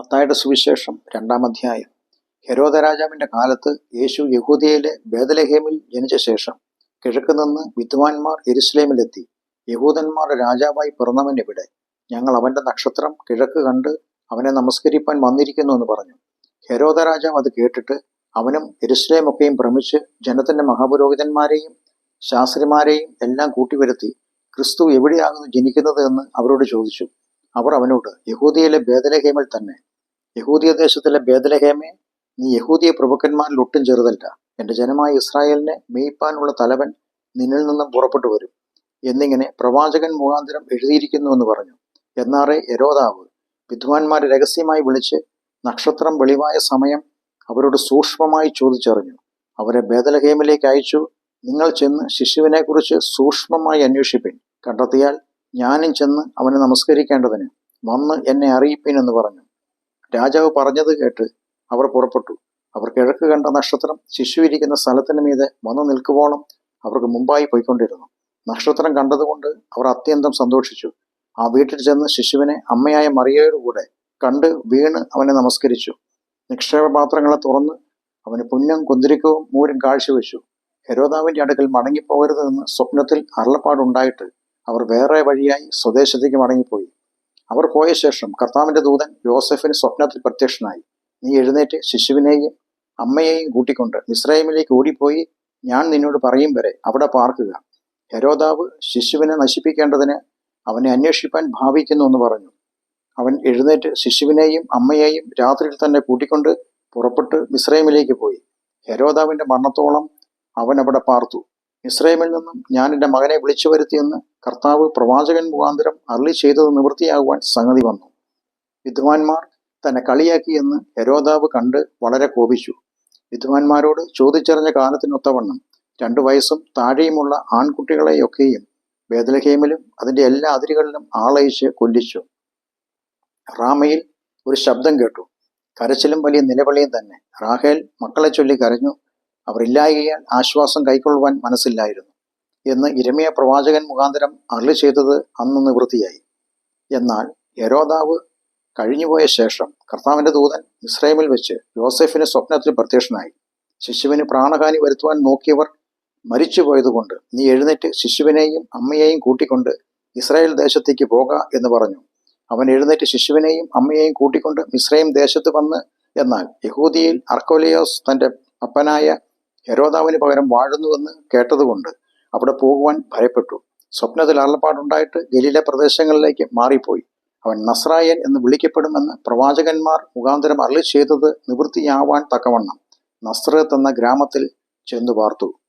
മത്തായുടെ സുവിശേഷം രണ്ടാം അധ്യായം. ഹെരോദ രാജാവിന്റെ കാലത്ത് യേശു യഹൂദയിലെ ബേദലഹേമിൽ ജനിച്ച ശേഷം കിഴക്ക് നിന്ന് വിദ്വാൻമാർ എരുസലേമിലെത്തി യഹൂദന്മാരുടെ രാജാവായി പിറന്നവൻ എവിടെ ഞങ്ങൾ അവന്റെ നക്ഷത്രം കിഴക്ക് കണ്ട് അവനെ നമസ്കരിപ്പാൻ വന്നിരിക്കുന്നു എന്ന് പറഞ്ഞു. ഹെരോദ രാജാവ് അത് കേട്ടിട്ട് അവനും എരുസലേമൊക്കെയും ഭ്രമിച്ച് ജനത്തിന്റെ മഹാപുരോഹിതന്മാരെയും ശാസ്ത്രിമാരെയും എല്ലാം കൂട്ടിവരുത്തി ക്രിസ്തു എവിടെയാകുന്നു ജനിക്കുന്നത് എന്ന് അവരോട് ചോദിച്ചു. അവർ അവനോട് യഹൂദിയിലെ ബേദലഹേമിൽ തന്നെ യഹൂദിയ ദേശത്തിലെ ബേദലഹേമേ നീ യഹൂദിയ പ്രഭുക്കന്മാരിൽ ഒട്ടും ചെറുതല്ല. എന്റെ ജനമായ ഇസ്രായേലിനെ മേയ്പ്പാനുള്ള തലവൻ നിന്നിൽ നിന്നും പുറപ്പെട്ടു വരും. എന്നിങ്ങനെ പ്രവാചകൻ മുഖാന്തരം എഴുതിയിരിക്കുന്നുവെന്ന് പറഞ്ഞു. എന്നാറെ യരോദാവ് വിദ്വാൻമാരെ രഹസ്യമായി വിളിച്ച് നക്ഷത്രം വെളിവായ സമയം അവരോട് സൂക്ഷ്മമായി ചോദിച്ചറിഞ്ഞു. അവരെ ബേദലഹേമിലേക്ക് അയച്ചു നിങ്ങൾ ചെന്ന് ശിശുവിനെക്കുറിച്ച് സൂക്ഷ്മമായി അന്വേഷിപ്പിൻ. കണ്ടെത്തിയാൽ ഞാനും ചെന്ന് അവനെ നമസ്കരിക്കേണ്ടതിന്. വന്ന് എന്നെ അറിയിപ്പിൻ എന്ന് പറഞ്ഞു. രാജാവ് പറഞ്ഞത് കേട്ട് അവർ പുറപ്പെട്ടു. അവർ കിഴക്ക് കണ്ട നക്ഷത്രം ശിശുവിരിക്കുന്ന സ്ഥലത്തിന് മീതെ വന്നു നിൽക്കുവോളം അവർക്ക് മുമ്പായി പോയിക്കൊണ്ടിരുന്നു. നക്ഷത്രം കണ്ടതുകൊണ്ട് അവർ അത്യന്തം സന്തോഷിച്ചു. ആ വീട്ടിൽ ചെന്ന് ശിശുവിനെ അമ്മയായ മറിയയോടുകൂടെ കണ്ട് വീണ് അവനെ നമസ്കരിച്ചു. നിക്ഷേപപാത്രങ്ങളെ തുറന്ന് അവന് പുന്നും കുന്തിരിക്കവും മൂരും കാഴ്ചവെച്ചു. ഹെരോദാവിന്റെ അടുക്കൽ മടങ്ങിപ്പോകരുതെന്ന് സ്വപ്നത്തിൽ അരുളപ്പാടുണ്ടായിട്ട് അവർ വേറെ വഴിയായി സ്വദേശത്തേക്ക് മടങ്ങിപ്പോയി. അവർ പോയ ശേഷം കർത്താവിന്റെ ദൂതൻ യോസഫിന് സ്വപ്നത്തിൽ പ്രത്യക്ഷനായി. നീ എഴുന്നേറ്റ് ശിശുവിനെയും അമ്മയെയും കൂട്ടിക്കൊണ്ട് ഇസ്രായേലിലേക്ക് ഓടിപ്പോയി. ഞാൻ നിന്നോട് പറയും വരെ അവിടെ പാർക്കുക. ഹെരോദാവ് ശിശുവിനെ നശിപ്പിക്കേണ്ടതിന് അവനെ അന്വേഷിപ്പാൻ ഭാവിക്കുന്നു എന്ന് പറഞ്ഞു. അവൻ എഴുന്നേറ്റ് ശിശുവിനെയും അമ്മയെയും രാത്രിയിൽ തന്നെ കൂട്ടിക്കൊണ്ട് പുറപ്പെട്ട് മിസ്രൈമിലേക്ക് പോയി. ഹെരോദാവിന്റെ മരണത്തോളം അവൻ അവിടെ പാർത്തു. ഇസ്രയേമിൽ നിന്നും ഞാൻ എന്റെ മകനെ വിളിച്ചു വരുത്തിയെന്ന് കർത്താവ് പ്രവാചകൻ മുഖാന്തരം അരളി ചെയ്തത് നിവൃത്തിയാകുവാൻ സംഗതി വന്നു. വിദ്വാൻമാർ തന്നെ കളിയാക്കിയെന്ന് ഹരോദാവ് കണ്ട് വളരെ കോപിച്ചു. വിദ്വാൻമാരോട് ചോദിച്ചറിഞ്ഞ കാലത്തിനൊത്തവണ്ണം രണ്ടു വയസ്സും താഴെയുമുള്ള ആൺകുട്ടികളെയൊക്കെയും ബേദലഹേമിലും അതിന്റെ എല്ലാ അതിരുകളിലും ആളയിച്ച് കൊല്ലിച്ചു. റാമയിൽ ഒരു ശബ്ദം കേട്ടു. കരച്ചിലും വലിയ നിലവിളിയും തന്നെ. റാഹേൽ മക്കളെ ചൊല്ലി കരഞ്ഞു. അവരില്ലായകയാൽ ആശ്വാസം കൈക്കൊള്ളുവാൻ മനസ്സില്ലായിരുന്നു. എന്ന് ഇരമിയ പ്രവാചകൻ മുഖാന്തരം അരളി ചെയ്തത് അന്ന് നിവൃത്തിയായി. എന്നാൽ യരോദാവ് കഴിഞ്ഞുപോയ ശേഷം കർത്താവിന്റെ ദൂതൻ ഇസ്രയേമിൽ വെച്ച് യോസെഫിന് സ്വപ്നത്തിൽ പ്രത്യക്ഷനായി. ശിശുവിന് പ്രാണഹാനി വരുത്തുവാൻ നോക്കിയവർ മരിച്ചുപോയതുകൊണ്ട് നീ എഴുന്നേറ്റ് ശിശുവിനെയും അമ്മയെയും കൂട്ടിക്കൊണ്ട് ഇസ്രായേൽ ദേശത്തേക്ക് പോക എന്ന് പറഞ്ഞു. അവൻ എഴുന്നേറ്റ് ശിശുവിനെയും അമ്മയെയും കൂട്ടിക്കൊണ്ട് മിസ്രൈം ദേശത്ത് വന്ന് എന്നാൽ യഹൂദിയിൽ അർക്കോലിയോസ് തന്റെ അപ്പനായ ഹെരോദാവിന് പകരം വാഴുന്നുവെന്ന് കേട്ടതുകൊണ്ട് അവിടെ പോകുവാൻ ഭയപ്പെട്ടു. സ്വപ്നത്തിൽ അരുളപ്പാടുണ്ടായിട്ട് ഗലീല പ്രദേശങ്ങളിലേക്ക് മാറിപ്പോയി. അവൻ നസ്രായൻ എന്ന് വിളിക്കപ്പെടുമെന്ന് പ്രവാചകന്മാർ മുഖാന്തരം അരളി ചെയ്തത് നിവൃത്തിയാവാൻ തക്കവണ്ണം. നസ്രത്ത് എന്ന ഗ്രാമത്തിൽ ചെന്നു പാർത്തു